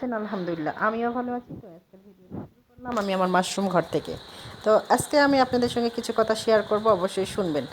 আছেন, আলহামদুলিল্লাহ। আমিও ভালো আছি। তো আজকে ভিডিও শুরু করলাম আমি আমার মাশরুম ঘর থেকে। তো আজকে আমি আপনাদের সঙ্গে কিছু কথা শেয়ার করব, অবশ্যই শুনবেন।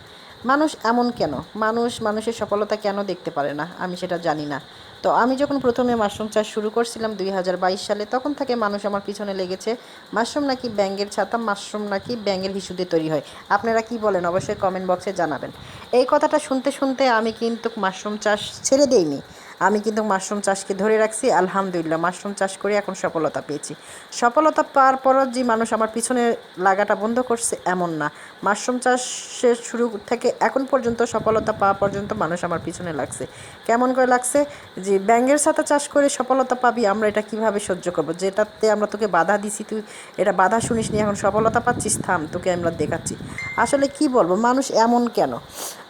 মানুষ এমন কেন? মানুষ, মানুষের সফলতা কেন দেখতে পারে না? আমি সেটা জানি না। তো আমি যখন প্রথমে মাশরুম চাষ শুরু করছিলাম দুই হাজার বাইশ সালে, তখন থেকে মানুষ আমার পিছনে লেগেছে। মাশরুম নাকি ব্যাঙ্গের ছাতা, মাশরুম নাকি ব্যাঙ্গের হিসুদে তৈরি হয়? আপনারা কি বলেন? অবশ্যই কমেন্ট বক্সে জানাবেন। এই কথাটা শুনতে শুনতে আমি কিন্তু মাশরুম চাষ ছেড়ে দেইনি। আমি কিন্তু মাশরুম চাষকে ধরে রাখছি, আলহামদুলিল্লাহ, মাশরুম চাষ করে এখন সফলতা পেয়েছি। সফলতা পাওয়ার পরও যে মানুষ আমার পিছনে লাগাটা বন্ধ করছে, এমন না। মাশরুম চাষের শুরু থেকে এখন পর্যন্ত, সফলতা পাওয়া পর্যন্ত মানুষ আমার পিছনে লাগছে। কেমন করে লাগছে? যে ব্যাঙ্গের সাথে চাষ করে সফলতা পাবি, আমরা এটা কীভাবে সহ্য করব? যেটাতে আমরা তোকে বাধা দিছি, তুই এটা বাধা শুনিস নি এখন সফলতা পাচ্ছিস, থাম, তোকে আমরা দেখাচ্ছি। আসলে কি বলব, মানুষ এমন কেন?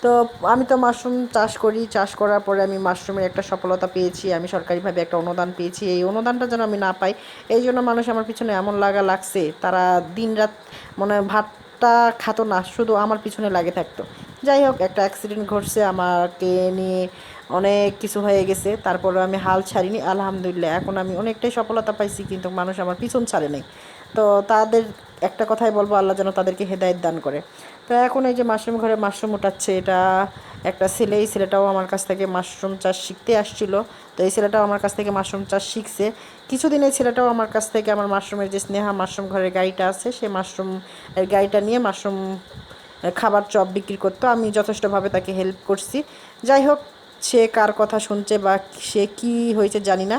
তো আমি তো মাশরুম চাষ করি, চাষ করার পরে আমি মাশরুমের একটা সফলতা পেয়েছি, আমি সরকারিভাবে একটা অনুদান পেয়েছি, এই অনুদানটা যেন আমি না পাই, এই জন্য মানুষ আমার পিছনে এমন লাগা লাগছে, তারা দিন রাত মনে হয় ভাতটা খাতো না, শুধু আমার পিছনে লাগে থাকতো। যাই হোক, একটা অ্যাক্সিডেন্ট ঘটছে, আমাকে নিয়ে অনেক কিছু হয়ে গেছে তারপরে আমি হাল ছাড়িনি, আলহামদুলিল্লাহ, এখন আমি অনেকটাই সফলতা পাইছি, কিন্তু মানুষ আমার পিছন ছাড়ে নেই। তো তাদের একটা কথাই বলব, আল্লাহ যেন তাদেরকে হেদায়ত দান করে। তো এখন এই যে মাশরুম ঘরে মাশরুম উঠাচ্ছে, এটা একটা ছেলে, এই ছেলেটাও আমার কাছ থেকে মাশরুম চাষ শিখতে আসছিল। তো এই ছেলেটাও আমার কাছ থেকে মাশরুম চাষ শিখছে। কিছুদিন এই ছেলেটাও আমার কাছ থেকে আমার মাশরুমের যে স্নেহা মাশরুম ঘরের গাড়িটা আছে সেই মাশরুম গাড়িটা নিয়ে মাশরুম খাবার চপ বিক্রি করতো। আমি যথেষ্টভাবে তাকে হেল্প করছি। যাই হোক, সে কার কথা শুনছে বা সে কি হয়েছে জানি না।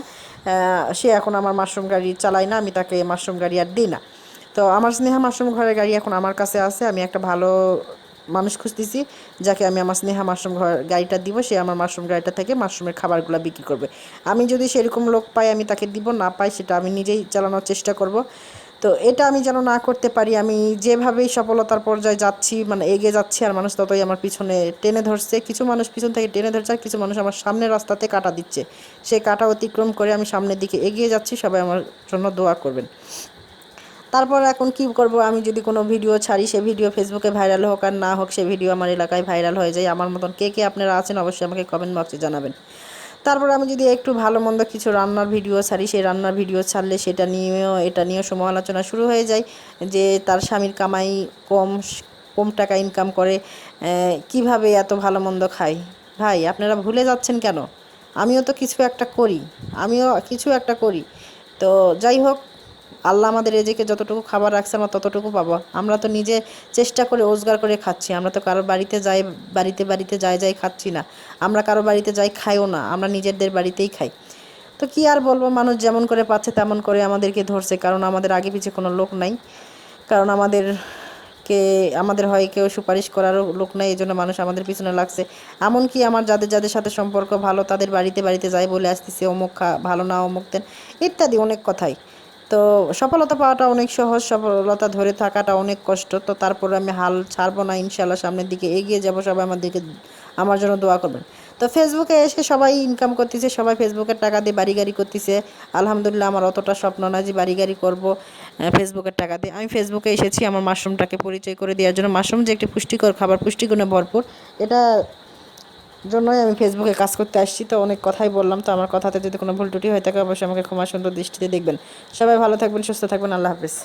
সে এখন আমার মাশরুম গাড়ি চালায় না, আমি তাকে মাশরুম গাড়ি আর দিই না। তো আমার স্নেহা মাশরুম ঘরের গাড়ি এখন আমার কাছে আছে, আমি একটা ভালো মানুষ খুঁজতেছি, যাকে আমি আমার স্নেহা মাশরুম ঘর গাড়িটা দিব, সে আমার মাশরুম গাড়িটা থেকে মাশরুমের খাবারগুলো বিক্রি করবে। আমি যদি সেরকম লোক পাই, আমি তাকে দিব, না পাই সেটা আমি নিজেই চালানোর চেষ্টা করব। তো এটা আমি যেন না করতে পারি, আমি যেভাবেই সফলতার পর্যায়ে যাচ্ছি মানে এগিয়ে যাচ্ছি, আর মানুষ ততই আমার পিছনে টেনে ধরছে। কিছু মানুষ পিছন থেকে টেনে ধরছে, আর কিছু মানুষ আমার সামনের রাস্তাতে কাটা দিচ্ছে। সেই কাটা অতিক্রম করে আমি সামনের দিকে এগিয়ে যাচ্ছি, সবাই আমার জন্য দোয়া করবেন। তারপর এখন কি করব, আমি যদি কোনো ভিডিও ছাড়ি, সে ভিডিও ফেসবুকে ভাইরাল হোক আর না হোক, সে ভিডিও আমার এলাকায় ভাইরাল হয়ে যায়। আমার মতন কে কে আপনারা আছেন, অবশ্যই আমাকে কমেন্ট বক্সে জানাবেন। তারপর আমি যদি একটু ভালো মন্দ কিছু রান্নার ভিডিও ছাড়ি, সেই রান্নার ভিডিও ছাড়লে সেটা নিয়েও, এটা নিয়েও সমালোচনা শুরু হয়ে যায় যে তার স্বামীর কামাই কম কম টাকা ইনকাম করে কীভাবে এত ভালো মন্দ খায়? ভাই, আপনারা ভুলে যাচ্ছেন কেন? আমিও তো কিছু একটা করি, আমিও কিছু একটা করি। তো যাই হোক আল্লাহ আমাদের এজেকে যতটুকু খাবার রাখছে আমরা ততটুকু পাবো। আমরা তো নিজে চেষ্টা করে রোজগার করে খাচ্ছি, আমরা তো কারোর বাড়িতে যাই, বাড়িতে বাড়িতে যাই যাই খাচ্ছি না। আমরা কারও বাড়িতে যাই খাইও না, আমরা নিজেদের বাড়িতেই খাই। তো কি আর বলব, মানুষ যেমন করে পাচ্ছে তেমন করে আমাদেরকে ধরছে, কারণ আমাদের আগে পিছিয়ে কোনো লোক নাই। কারণ আমাদের কে আমাদের হয় কেউ সুপারিশ করারও লোক নাই এই জন্য মানুষ আমাদের পিছনে লাগছে। এমনকি আমার যাদের যাদের সাথে সম্পর্ক ভালো, তাদের বাড়িতে বাড়িতে যাই বলে আসতেছে, অমুক খা, ভালো না, অমুক দেন, ইত্যাদি অনেক কথাই। তো সফলতা পাওয়াটা অনেক সহজ, সফলতা ধরে থাকাটা অনেক কষ্ট। তো তারপরে আমি হাল ছাড়বো না ইনশাল্লাহ সামনের দিকে এগিয়ে যাব। সবাই আমার দিকে আমার জন্য দোয়া করবেন। তো ফেসবুকে এসে সবাই ইনকাম করতেছে, সবাই ফেসবুকের টাকা দিয়ে বাড়ি গাড়ি করতেছে। আলহামদুলিল্লাহ আমার অতটা স্বপ্ন না যে বাড়ি গাড়ি করব ফেসবুকের টাকা দিয়ে। আমি ফেসবুকে এসেছি, আমার মাশরুমটাকে পরিচয় করে দেওয়ার জন্য। মাশরুম যে একটি পুষ্টিকর খাবার, পুষ্টিগুণে ভরপুর। এটা জন্যই আমি ফেসবুকে কাজ করতে আসছি। তো অনেক কথাই বললাম। তো আমার কথাতে যদি কোনো ভুল টুটি হয়ে থাকে, অবশ্যই আমাকে ক্ষমা সুন্দর দৃষ্টিতে দেখবেন। সবাই ভালো থাকবেন, সুস্থ থাকবেন। আল্লাহ হাফিজ।